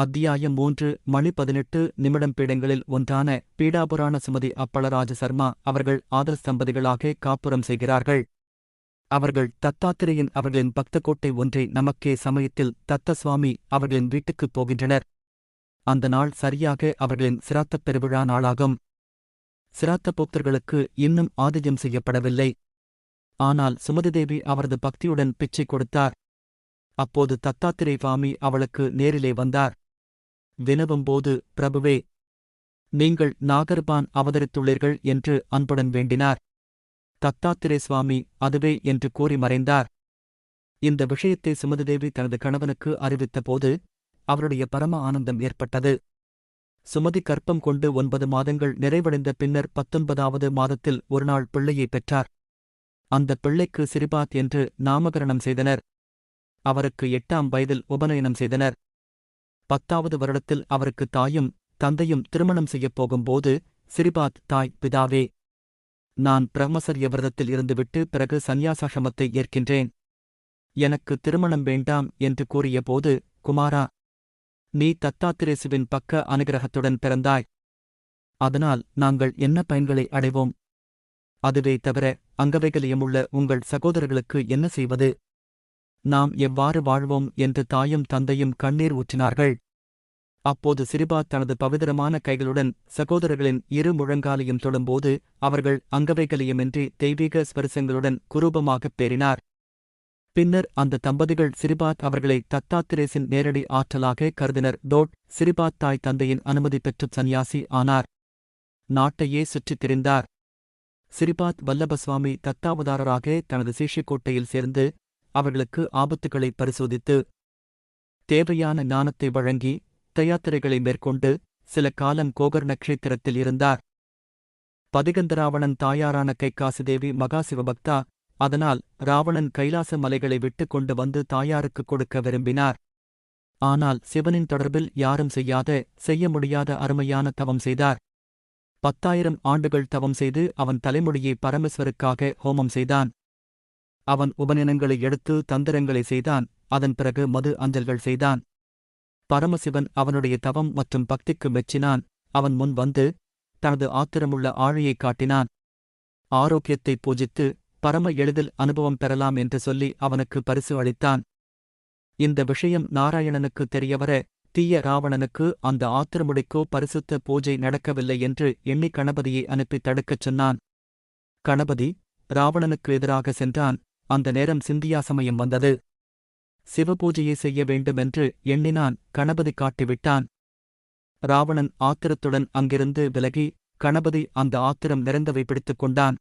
அத்தியாயம் மூன்று மணி பதினெட்டு நிமிடம் பீடங்களில் ஒன்றான பீடாபுராண சுமதி அப்பளராஜ சர்மா அவர்கள் ஆதர்ஸ் சம்பதிகளாக காப்புரம் செய்கிறார்கள். அவர்கள் தத்தாத்திரேயன் அவர்களின் பக்தக்கோட்டை ஒன்றை நமக்கே சமயத்தில் தத்த சுவாமி அவர்களின் வீட்டுக்குப் போகின்றனர். அந்த நாள் சரியாக அவர்களின் சிராத்தப் பெருவிழா நாளாகும். சிராத்த போக்தர்களுக்கு இன்னும் ஆதிஜம் செய்யப்படவில்லை. ஆனால் சுமதிதேவி அவரது பக்தியுடன் பிச்சை கொடுத்தார். அப்போது தத்தாத்திரே சுவாமி அவளுக்கு நேரிலே வந்தார். வினவும்போது பிரபுவே நீங்கள் நாகர்பான் அவதரித்துள்ளீர்கள் என்று அன்புடன் வேண்டினார். தத்தாத்திரே சுவாமி அதுவே என்று கூறி மறைந்தார். இந்த விஷயத்தை சுமதிதேவி தனது கணவனுக்கு அறிவித்தபோது அவருடைய பரம ஆனந்தம் ஏற்பட்டது. சுமதி கற்பம் கொண்டு ஒன்பது மாதங்கள் நிறைவடைந்த பின்னர் பத்தொன்பதாவது மாதத்தில் ஒருநாள் பிள்ளையைப் பெற்றார். அந்த பிள்ளைக்கு சிரிபாத் என்று நாமகரணம் செய்தனர். அவருக்கு எட்டாம் வயதில் உபநயனம் செய்தனர். பத்தாவது வருடத்தில் அவருக்கு தாயும் தந்தையும் திருமணம் செய்யப் போகும்போது சிரிபாத் தாய் பிதாவே நான் பிரம்மசர்ய விரதத்தில் இருந்துவிட்டு பிறகு சந்நியாசாசிரமத்தை ஏற்கின்றேன். எனக்கு திருமணம் வேண்டாம் என்று கூறியபோது குமாரா நீ தத்தாத்திரேசுவின் பக்க அனுகிரகத்துடன் பிறந்தாய். அதனால் நாங்கள் என்ன பயன்களை அடைவோம்? அதுவே தவிர அங்கவைகலியமுள்ள உங்கள் சகோதரர்களுக்கு என்ன செய்வது? நாம் எவ்வாறு வாழ்வோம் என்று தாயும் தந்தையும் கண்ணீர் ஊற்றினார்கள். அப்போது சிரிபா தனது பவித்திரமான கைகளுடன் சகோதரர்களின் இரு முழங்காலையும் தொடும்போது அவர்கள் அங்கவைகலியமின்றி தெய்வீக ஸ்பரிசங்களுடன் குரூபமாகப் பேறினார் பின்னர் அந்த தம்பதிகள் சிறிபாத் அவர்களை தத்தாத்திரேசின் நேரடி ஆற்றலாக கருதினர். டோட் சிரிபாத் தாய் தந்தையின் அனுமதி பெற்று சந்நியாசி ஆனார். நாட்டையே சுற்றித் திரிந்தார். சிரிபாத் வல்லபசுவாமி தத்தாவதாரராக தனது சீஷிக்கோட்டையில் சேர்ந்து அவர்களுக்கு ஆபத்துகளை பரிசோதித்து தேவையான ஞானத்தை வழங்கி தயாத்திரைகளை மேற்கொண்டு சில காலம் கோகர் நட்சத்திரத்தில் இருந்தார். பதிகந்தராவணன் தாயாரான கைகாசுதேவி மகாசிவபக்தா அதனால் ராவணன் கைலாச மலைகளை விட்டு கொண்டு வந்து தாயாருக்கு கொடுக்க விரும்பினார். ஆனால் சிவனின் தொடர்பில் யாரும் செய்யாத செய்ய முடியாத அருமையான தவம் செய்தார். பத்தாயிரம் ஆண்டுகள் தவம் செய்து அவன் தலைமுடியை பரமேஸ்வருக்காக ஹோமம் செய்தான். அவன் உபநயனங்களை எடுத்து தந்திரங்களை செய்தான். அதன் பிறகு மது அஞ்சல்கள் செய்தான். பரமசிவன் அவனுடைய தவம் மற்றும் பக்திக்கு மெச்சினான். அவன் முன் வந்து தனது ஆத்திரமுள்ள ஆழையைக் காட்டினான். ஆரோக்கியத்தை பூஜித்து பரம எளிதில் அனுபவம் பெறலாம் என்று சொல்லி அவனுக்கு பரிசு அளித்தான். இந்த விஷயம் நாராயணனுக்கு தெரியவர தீய ராவணனுக்கு அந்த ஆத்திரமுடைக்கோ பரிசுத்த பூஜை நடக்கவில்லை என்று எண்ணி கணபதியை அனுப்பி தடுக்கச் சொன்னான். கணபதி ராவணனுக்கு எதிராக சென்றான். அந்த நேரம் சிந்தியா சமயம் வந்தது. சிவபூஜையை செய்ய வேண்டுமென்று எண்ணினான். கணபதி காட்டிவிட்டான். ராவணன் ஆத்திரத்துடன் அங்கிருந்து விலகி கணபதி அந்த ஆத்திரம் நிறைந்தவை பிடித்துக் கொண்டான்.